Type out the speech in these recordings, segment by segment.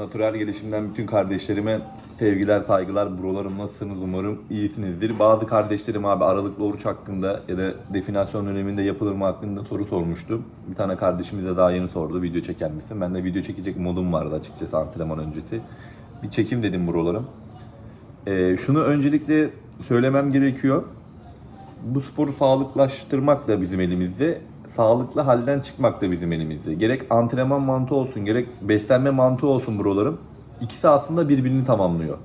Natural gelişimden bütün kardeşlerime sevgiler, saygılar. Buralarım nasılsınız? Umarım iyisinizdir. Bazı kardeşlerim abi aralıklı oruç hakkında ya da definasyon döneminde yapılır mı hakkında soru sormuştu. Bir tane kardeşimiz de daha yeni sordu. Video çeker misin? Ben de video çekecek modum vardı açıkçası antrenman öncesi. Bir çekim dedim buralarım. Ee, şunu öncelikle söylemem gerekiyor. Bu sporu sağlıklaştırmak da bizim elimizde. Sağlıklı halden çıkmak da bizim elimizde. Gerek antrenman mantığı olsun, gerek beslenme mantığı olsun buralarım. İkisi aslında birbirini tamamlıyor.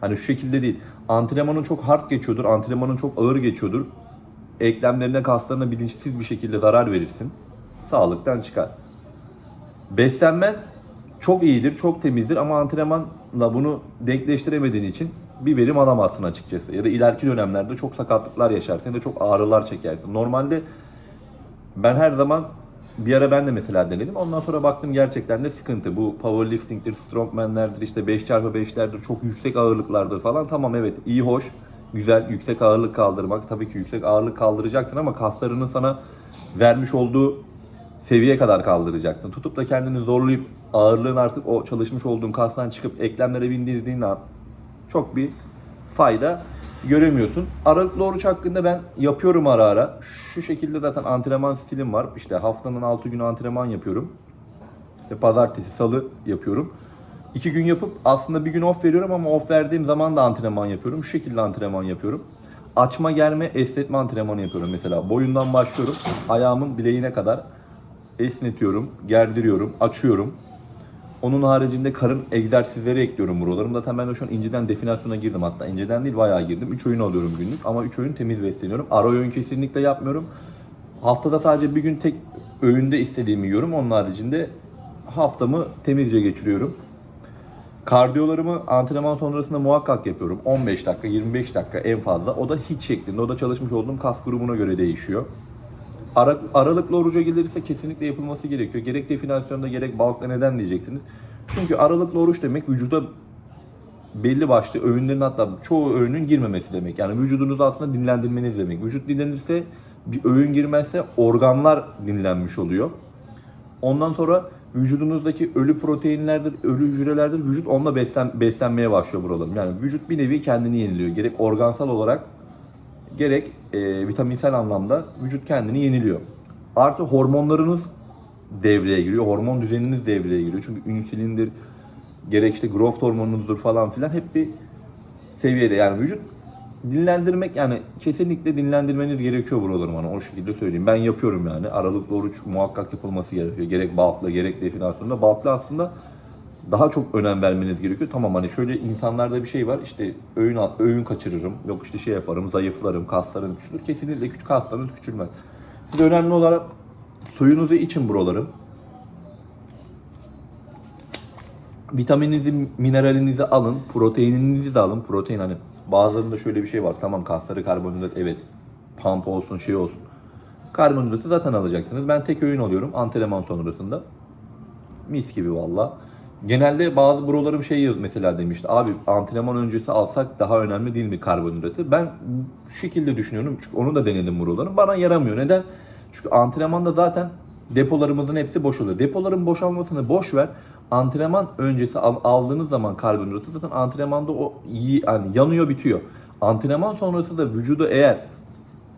Hani şu şekilde değil. Antrenmanın çok hard geçiyordur, antrenmanın çok ağır geçiyordur. Eklemlerine, kaslarına bilinçsiz bir şekilde zarar verirsin. Sağlıktan çıkar. Beslenmen çok iyidir, çok temizdir ama antrenmanla bunu denkleştiremediğin için bir verim alamazsın açıkçası. Ya da ileriki dönemlerde çok sakatlıklar yaşarsın ya da çok ağrılar çekersin. Normalde ben her zaman bir ara ben de mesela denedim. Ondan sonra baktım gerçekten de sıkıntı. Bu powerlifting'dir, strongman'lerdir, işte 5x5'lerdir, çok yüksek ağırlıklardır falan. Tamam evet iyi hoş, güzel yüksek ağırlık kaldırmak. Tabii ki yüksek ağırlık kaldıracaksın ama kaslarının sana vermiş olduğu seviye kadar kaldıracaksın. Tutup da kendini zorlayıp ağırlığın artık o çalışmış olduğun kastan çıkıp eklemlere bindirdiğin an çok bir fayda göremiyorsun. Aralıklı oruç hakkında ben yapıyorum ara ara. Şu şekilde zaten antrenman stilim var. İşte haftanın 6 günü antrenman yapıyorum. İşte pazartesi, salı yapıyorum. İki gün yapıp aslında bir gün off veriyorum ama off verdiğim zaman da antrenman yapıyorum. Şu şekilde antrenman yapıyorum. Açma germe esnetme antrenmanı yapıyorum mesela. Boyundan başlıyorum. Ayağımın bileğine kadar esnetiyorum, gerdiriyorum, açıyorum. Onun haricinde karın egzersizleri ekliyorum buralarım. Zaten ben de şu an inceden definasyona girdim hatta. inceden değil bayağı girdim. 3 oyun alıyorum günlük ama 3 oyun temiz besleniyorum. Ara öğün kesinlikle yapmıyorum. Haftada sadece bir gün tek öğünde istediğimi yiyorum. Onun haricinde haftamı temizce geçiriyorum. Kardiyolarımı antrenman sonrasında muhakkak yapıyorum. 15 dakika, 25 dakika en fazla. O da hiç şeklinde. O da çalışmış olduğum kas grubuna göre değişiyor. Ara, aralıklı oruca gelirse kesinlikle yapılması gerekiyor. Gerek definasyonda gerek balıkta neden diyeceksiniz. Çünkü aralıklı oruç demek vücuda belli başlı öğünlerin hatta çoğu öğünün girmemesi demek. Yani vücudunuzu aslında dinlendirmeniz demek. Vücut dinlenirse bir öğün girmezse organlar dinlenmiş oluyor. Ondan sonra vücudunuzdaki ölü proteinlerdir, ölü hücrelerdir. Vücut onunla beslen, beslenmeye başlıyor buralarım. Yani vücut bir nevi kendini yeniliyor. Gerek organsal olarak gerek e, vitaminsel anlamda vücut kendini yeniliyor. Artı hormonlarınız devreye giriyor. Hormon düzeniniz devreye giriyor. Çünkü insülindir, gerek işte growth hormonunuzdur falan filan hep bir seviyede. Yani vücut dinlendirmek yani kesinlikle dinlendirmeniz gerekiyor buralarım hani o şekilde söyleyeyim. Ben yapıyorum yani. Aralıklı oruç muhakkak yapılması gerekiyor. Gerek bulkla gerek definasyonda. Bulkla aslında daha çok önem vermeniz gerekiyor. Tamam hani şöyle insanlarda bir şey var işte öğün öğün kaçırırım. Yok işte şey yaparım, zayıflarım, kaslarım küçülür. Kesinlikle küçük kaslarınız küçülmez. Siz önemli olarak suyunuzu için buralarım. Vitamininizi, mineralinizi alın, proteininizi de alın. Protein hani bazılarında şöyle bir şey var. Tamam kasları karbonhidrat evet pump olsun şey olsun. Karbonhidratı zaten alacaksınız. Ben tek öğün alıyorum antrenman sonrasında. Mis gibi valla. Genelde bazı brolarım şey yaz mesela demişti. Abi antrenman öncesi alsak daha önemli değil mi karbonhidratı? Ben şu şekilde düşünüyorum. Çünkü onu da denedim broların. Bana yaramıyor. Neden? Çünkü antrenmanda zaten depolarımızın hepsi boş oluyor. Depoların boşalmasını boş ver. Antrenman öncesi al- aldığınız zaman karbonhidratı zaten antrenmanda o iyi yani yanıyor bitiyor. Antrenman sonrası da vücuda eğer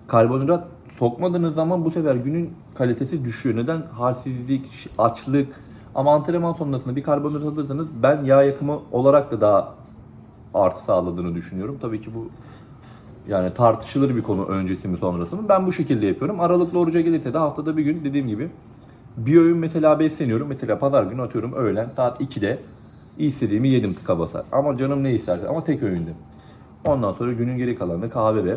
karbonhidrat sokmadığınız zaman bu sefer günün kalitesi düşüyor. Neden? Halsizlik, açlık. Ama antrenman sonrasında bir karbonhidrat alırsanız ben yağ yakımı olarak da daha artı sağladığını düşünüyorum. Tabii ki bu yani tartışılır bir konu öncesi mi sonrası mı. Ben bu şekilde yapıyorum. Aralıklı oruca gelirse de haftada bir gün dediğim gibi bir öğün mesela besleniyorum. Mesela pazar günü atıyorum öğlen saat 2'de istediğimi yedim tıka basar. Ama canım ne isterse ama tek öğünde. Ondan sonra günün geri kalanını kahve ve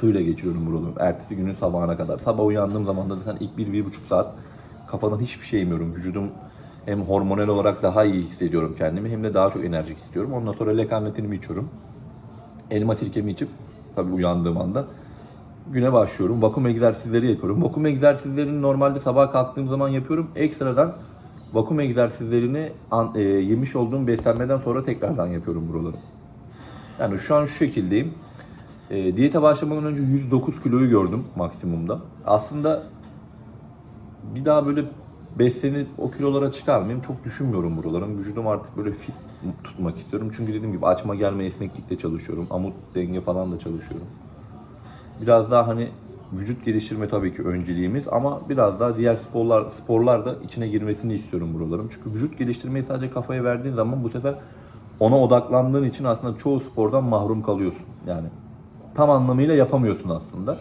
suyla geçiriyorum buraları. Ertesi günün sabahına kadar. Sabah uyandığım zaman da zaten ilk 1-1,5 saat kafadan hiçbir şey yemiyorum. Vücudum hem hormonal olarak daha iyi hissediyorum kendimi hem de daha çok enerjik hissediyorum. Ondan sonra lekarnetinimi içiyorum. Elma sirkemi içip tabii uyandığım anda güne başlıyorum. Vakum egzersizleri yapıyorum. Vakum egzersizlerini normalde sabah kalktığım zaman yapıyorum. Ekstradan vakum egzersizlerini an- e, yemiş olduğum beslenmeden sonra tekrardan yapıyorum buraları. Yani şu an şu şekildeyim. E, diyete başlamadan önce 109 kiloyu gördüm maksimumda. Aslında bir daha böyle beslenip o kilolara çıkar mıyım? Çok düşünmüyorum buralarım. Vücudum artık böyle fit tutmak istiyorum. Çünkü dediğim gibi açma gelme esneklikle çalışıyorum. Amut denge falan da çalışıyorum. Biraz daha hani vücut geliştirme tabii ki önceliğimiz ama biraz daha diğer sporlar sporlar da içine girmesini istiyorum buralarım. Çünkü vücut geliştirmeyi sadece kafaya verdiğin zaman bu sefer ona odaklandığın için aslında çoğu spordan mahrum kalıyorsun. Yani tam anlamıyla yapamıyorsun aslında.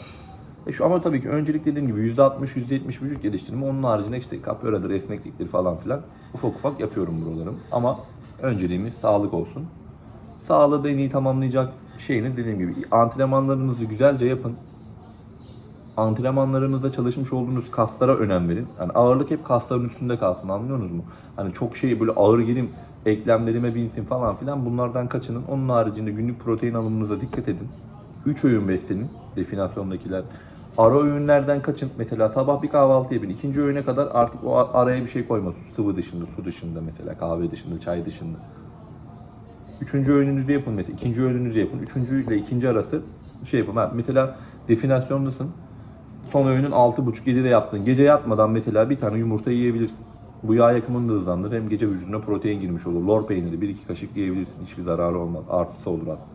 E şu ama tabii ki öncelik dediğim gibi %60 %70 vücut geliştirme onun haricinde işte capoeira'dır, esnekliktir falan filan ufak ufak yapıyorum buralarım. Ama önceliğimiz sağlık olsun. Sağlığı da en iyi tamamlayacak şeyiniz dediğim gibi antrenmanlarınızı güzelce yapın. Antrenmanlarınızda çalışmış olduğunuz kaslara önem verin. Yani ağırlık hep kasların üstünde kalsın anlıyorsunuz mu? Hani çok şey böyle ağır gelim eklemlerime binsin falan filan bunlardan kaçının. Onun haricinde günlük protein alımınıza dikkat edin. 3 öğün beslenin definasyondakiler. Ara öğünlerden kaçın. Mesela sabah bir kahvaltı yapın. İkinci öğüne kadar artık o araya bir şey koyma. Sıvı dışında, su dışında mesela kahve dışında, çay dışında. Üçüncü öğününüzü yapın mesela. ikinci öğününüzü yapın. Üçüncü ile ikinci arası şey yapın. Ha, mesela definasyondasın. Son öğünün 6.30-7'de yaptın. Gece yatmadan mesela bir tane yumurta yiyebilirsin. Bu yağ yakımını da hızlandırır. Hem gece vücuduna protein girmiş olur. Lor peyniri bir iki kaşık yiyebilirsin. Hiçbir zararı olmaz. Artısı olur hatta.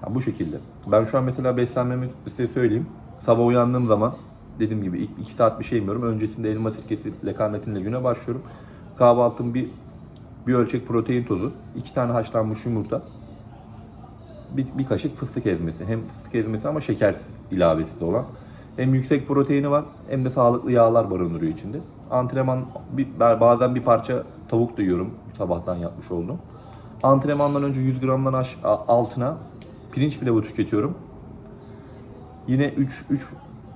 Ha, bu şekilde. Ben şu an mesela beslenmemi size söyleyeyim. Sabah uyandığım zaman dediğim gibi ilk 2 saat bir şey yemiyorum. Öncesinde elma sirkesi, lekarnetinle güne başlıyorum. Kahvaltım bir bir ölçek protein tozu, iki tane haşlanmış yumurta, bir, bir kaşık fıstık ezmesi. Hem fıstık ezmesi ama şekersiz ilavesiz olan. Hem yüksek proteini var hem de sağlıklı yağlar barındırıyor içinde. Antrenman bir, bazen bir parça tavuk da yiyorum sabahtan yapmış oldum. Antrenmandan önce 100 gramdan aş, altına pirinç pilavı tüketiyorum. Yine 3 3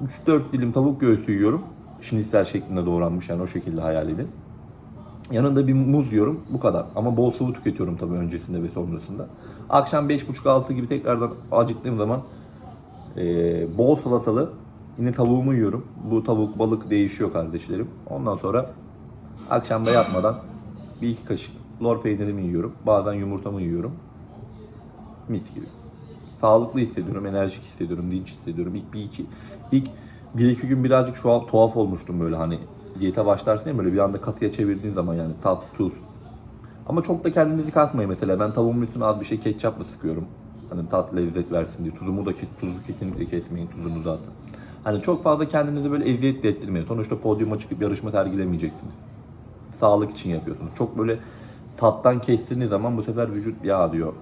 3 4 dilim tavuk göğsü yiyorum. Şinistel şeklinde doğranmış yani o şekilde hayal edin. Yanında bir muz yiyorum. Bu kadar. Ama bol sıvı tüketiyorum tabii öncesinde ve sonrasında. Akşam 5.30-6 gibi tekrardan acıktığım zaman eee, bol salatalı yine tavuğumu yiyorum. Bu tavuk balık değişiyor kardeşlerim. Ondan sonra akşam da yatmadan bir iki kaşık lor peynirimi yiyorum. Bazen yumurtamı yiyorum. Mis gibi. Sağlıklı hissediyorum, enerjik hissediyorum, dinç hissediyorum. İlk bir iki, ilk bir iki gün birazcık şu an tuhaf olmuştum böyle hani diyete başlarsın ya böyle bir anda katıya çevirdiğin zaman yani tat, tuz. Ama çok da kendinizi kasmayın mesela. Ben tavuğumun üstüne az bir şey ketçapla sıkıyorum. Hani tat lezzet versin diye. Tuzumu da kes, tuzu kesinlikle kesmeyin tuzunu zaten. Hani çok fazla kendinizi böyle eziyet de ettirmeyin. Sonuçta podyuma çıkıp yarışma sergilemeyeceksiniz. Sağlık için yapıyorsunuz. Çok böyle tattan kestiğiniz zaman bu sefer vücut ya diyor.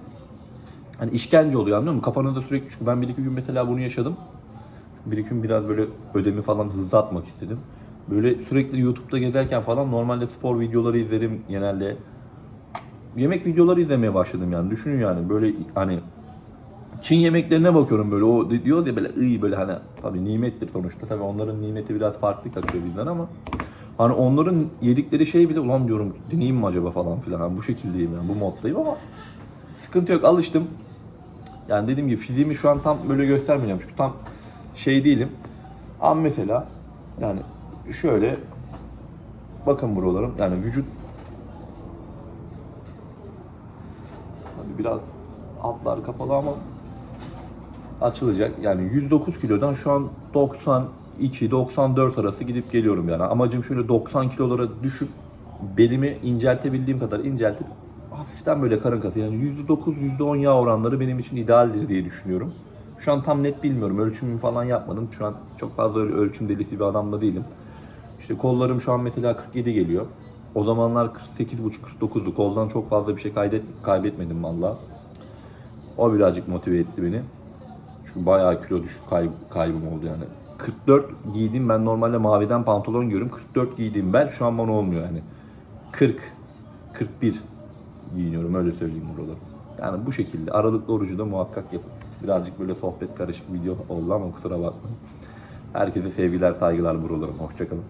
Hani işkence oluyor anlıyor musun? Kafanızda sürekli çünkü ben bir iki gün mesela bunu yaşadım. Bir iki gün biraz böyle ödemi falan hızlı atmak istedim. Böyle sürekli YouTube'da gezerken falan normalde spor videoları izlerim genelde. Yemek videoları izlemeye başladım yani. Düşünün yani böyle hani Çin yemeklerine bakıyorum böyle o diyoruz ya böyle iyi böyle hani tabii nimettir sonuçta tabii onların nimeti biraz farklı kaçıyor bizden ama hani onların yedikleri şey bile ulan diyorum deneyeyim mi acaba falan filan hani bu şekildeyim yani bu moddayım ama sıkıntı yok alıştım. Yani dediğim gibi fiziğimi şu an tam böyle göstermeyeceğim çünkü tam şey değilim. Ama mesela yani şöyle bakın buralarım yani vücut Tabii biraz altlar kapalı ama açılacak. Yani 109 kilodan şu an 92-94 arası gidip geliyorum yani. Amacım şöyle 90 kilolara düşüp belimi inceltebildiğim kadar inceltip hafiften böyle karın kası yani %9 %10 yağ oranları benim için idealdir diye düşünüyorum. Şu an tam net bilmiyorum. Ölçümümü falan yapmadım. Şu an çok fazla öyle ölçüm delisi bir adam da değilim. İşte kollarım şu an mesela 47 geliyor. O zamanlar 48,5-49'du. Koldan çok fazla bir şey kaydet, kaybetmedim valla. O birazcık motive etti beni. Çünkü bayağı kilo düşük kay, kaybım oldu yani. 44 giydiğim ben normalde maviden pantolon giyiyorum. 44 giydiğim bel şu an bana olmuyor yani. 40, 41 giyiniyorum öyle söyleyeyim buraları. Yani bu şekilde aralıklı orucu da muhakkak yapın. Birazcık böyle sohbet karışık video oldu ama kusura bakmayın. Herkese sevgiler saygılar buralarım. Hoşçakalın.